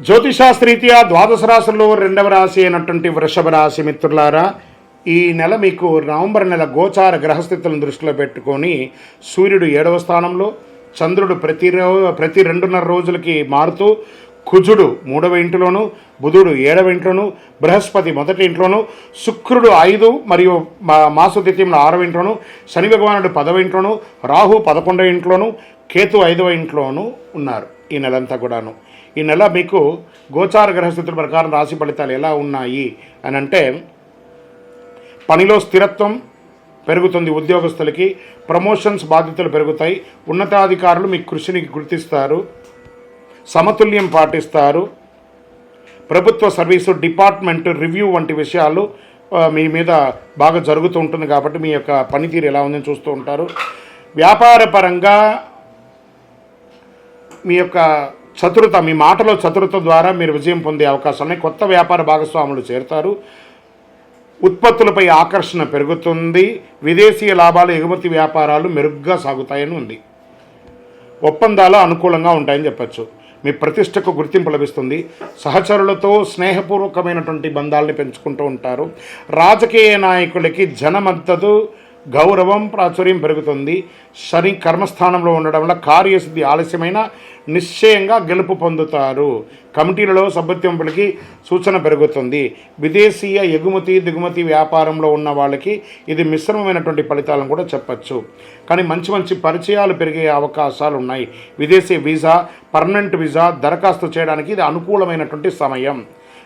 జ్యోతిషాస్త్రీత్యా ద్వాదశ రాశుల్లో రెండవ రాశి అయినటువంటి వృషభ రాశి మిత్రులారా ఈ నెల మీకు నవంబర్ నెల గోచార గ్రహస్థితులను దృష్టిలో పెట్టుకొని సూర్యుడు ఏడవ స్థానంలో చంద్రుడు ప్రతి ప్రతి రెండున్నర రోజులకి మారుతూ కుజుడు మూడవ ఇంటిలోను బుధుడు ఏడవ ఇంట్లోను బృహస్పతి మొదటి ఇంట్లోను శుక్రుడు ఐదు మరియు మా- ఆరవ ఇంట్లోను శని భగవానుడు పదవ ఇంట్లోను రాహు పదకొండవ ఇంట్లోను కేతు ఐదవ ఇంట్లోను ఉన్నారు. ఈ నెలంతా కూడాను. ఈ నెల మీకు గోచార గ్రహస్థితుల ప్రకారం రాశి ఫలితాలు ఎలా ఉన్నాయి అని అంటే పనిలో స్థిరత్వం పెరుగుతుంది ఉద్యోగస్తులకి ప్రమోషన్స్ బాధ్యతలు పెరుగుతాయి ఉన్నతాధికారులు మీ కృషిని గుర్తిస్తారు సమతుల్యం పాటిస్తారు ప్రభుత్వ సర్వీసు డిపార్ట్మెంట్ రివ్యూ వంటి విషయాలు మీ మీద బాగా జరుగుతూ ఉంటుంది కాబట్టి మీ యొక్క పనితీరు ఎలా ఉందని చూస్తూ ఉంటారు. వ్యాపార పరంగా మీ యొక్క చతురత మీ మాటలో చతురత ద్వారా మీరు విజయం పొందే అవకాశం ఉన్నాయి. కొత్త వ్యాపార భాగస్వాములు చేరుతారు. ఉత్పత్తులపై ఆకర్షణ పెరుగుతుంది. విదేశీయ లాభాలు ఎగుమతి వ్యాపారాలు మెరుగ్గా సాగుతాయని ఉంది. ఒప్పందాలు అనుకూలంగా ఉంటాయని చెప్పచ్చు. మీ ప్రతిష్టకు గుర్తింపు లభిస్తుంది. సహచరులతో స్నేహపూర్వకమైనటువంటి బంధాలని పెంచుకుంటూ ఉంటారు. రాజకీయ నాయకులకి జనమద్దతు గౌరవం ప్రాచుర్యం పెరుగుతుంది. శని కర్మస్థానంలో ఉండడం వల్ల కార్యసిద్ధి ఆలస్యమైన నిశ్చయంగా గెలుపు పొందుతారు. కమిటీలలో సభ్యత్వంపులకి సూచన పెరుగుతుంది. విదేశీయ ఎగుమతి దిగుమతి వ్యాపారంలో ఉన్న వాళ్ళకి ఇది మిశ్రమమైనటువంటి ఫలితాలను కూడా చెప్పచ్చు. కానీ మంచి మంచి పరిచయాలు పెరిగే అవకాశాలు ఉన్నాయి. విదేశీ వీసా పర్మనెంట్ వీసా దరఖాస్తు చేయడానికి ఇది అనుకూలమైనటువంటి సమయం.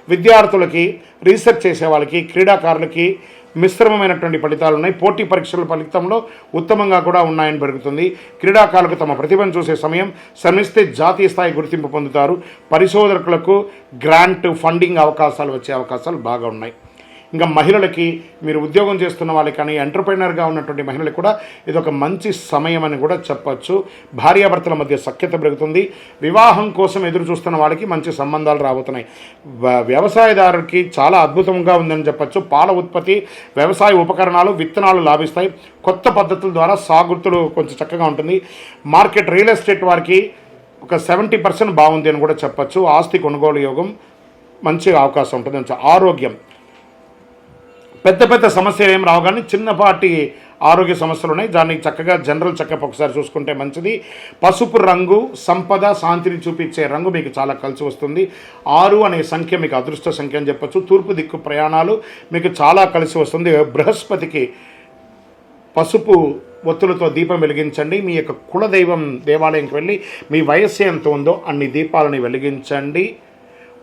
విద్యార్థులకి రీసెర్చ్ చేసే వాళ్ళకి క్రీడాకారులకి మిశ్రమమైనటువంటి ఫలితాలు ఉన్నాయి. పోటీ పరీక్షల ఫలితంలో ఉత్తమంగా కూడా ఉన్నాయని పెరుగుతుంది. క్రీడాకారులకు తమ ప్రతిభను చూసే సమయం శ్రమిస్తే జాతీయ స్థాయి గుర్తింపు పొందుతారు. పరిశోధకులకు గ్రాంట్ ఫండింగ్ అవకాశాలు వచ్చే అవకాశాలు బాగా ఉన్నాయి. ఇంకా మహిళలకి మీరు ఉద్యోగం చేస్తున్న వాళ్ళకి కానీ ఎంటర్ప్రైనర్గా ఉన్నటువంటి మహిళలకు కూడా ఇది ఒక మంచి సమయం అని కూడా చెప్పచ్చు. భార్యాభర్తల మధ్య సఖ్యత పెరుగుతుంది. వివాహం కోసం ఎదురు చూస్తున్న వాళ్ళకి మంచి సంబంధాలు రాబోతున్నాయి. వ్యవసాయదారుడికి చాలా అద్భుతంగా ఉందని చెప్పచ్చు. పాల ఉత్పత్తి వ్యవసాయ ఉపకరణాలు విత్తనాలు లాభిస్తాయి. కొత్త పద్ధతుల ద్వారా సాగుతులు కొంచెం చక్కగా ఉంటుంది. మార్కెట్ రియల్ ఎస్టేట్ వారికి ఒక సెవెంటీ పర్సెంట్ బాగుంది అని కూడా చెప్పచ్చు. ఆస్తి కొనుగోలు యోగం మంచి అవకాశం ఉంటుంది అని ఆరోగ్యం. పెద్ద పెద్ద సమస్యలు ఏం రావు కానీ చిన్నపాటి ఆరోగ్య సమస్యలు ఉన్నాయి. దాన్ని చక్కగా జనరల్ చెకప్ ఒకసారి చూసుకుంటే మంచిది. పసుపు రంగు సంపద శాంతిని చూపించే రంగు మీకు చాలా కలిసి వస్తుంది. ఆరు అనే సంఖ్య మీకు అదృష్ట సంఖ్య అని చెప్పచ్చు. తూర్పు దిక్కు ప్రయాణాలు మీకు చాలా కలిసి వస్తుంది. బృహస్పతికి పసుపు ఒత్తులతో దీపం వెలిగించండి. మీ యొక్క కులదైవం దేవాలయంకి వెళ్ళి మీ వయస్సు ఎంత ఉందో అన్ని దీపాలని వెలిగించండి.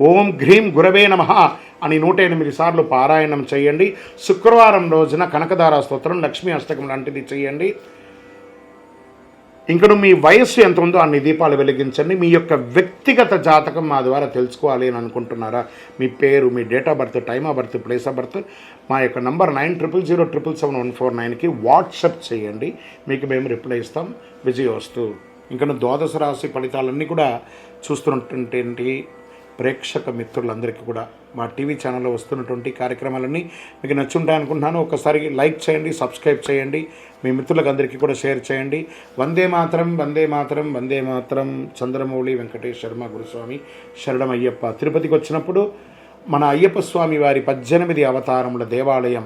ఓం గ్రీం గురవే నమ అని నూట ఎనిమిది సార్లు పారాయణం చేయండి. శుక్రవారం రోజున కనకదార స్తోత్రం లక్ష్మీ అష్టకం లాంటిది చేయండి. ఇంకను మీ వయస్సు ఎంత ఉందో అన్ని దీపాలు వెలిగించండి. మీ యొక్క వ్యక్తిగత జాతకం మా ద్వారా తెలుసుకోవాలి అని అనుకుంటున్నారా? మీ పేరు మీ date of birth time of birth place of birth మా యొక్క number nine triple zero triple seven one four నైన్కి వాట్సప్ చేయండి. మీకు మేము రిప్లై ఇస్తాం. విజయవస్తు. ఇంకను ద్వాదశ రాశి ఫలితాలన్నీ కూడా చూస్తున్నటువంటి ప్రేక్షక మిత్రులందరికీ కూడా మా టీవీ ఛానల్లో వస్తున్నటువంటి కార్యక్రమాలన్నీ మీకు నచ్చుంటాయి అనుకుంటున్నాను. ఒకసారి లైక్ చేయండి సబ్స్క్రైబ్ చేయండి మీ మిత్రులకు అందరికీ కూడా షేర్ చేయండి. వందే మాతరం వందే మాతరం వందే మాతరం చంద్రమౌళి వెంకటేష్ శర్మ గురుస్వామి శరణం అయ్యప్ప తిరుపతికి వచ్చినప్పుడు మన అయ్యప్ప స్వామి వారి పద్దెనిమిది అవతారముల దేవాలయం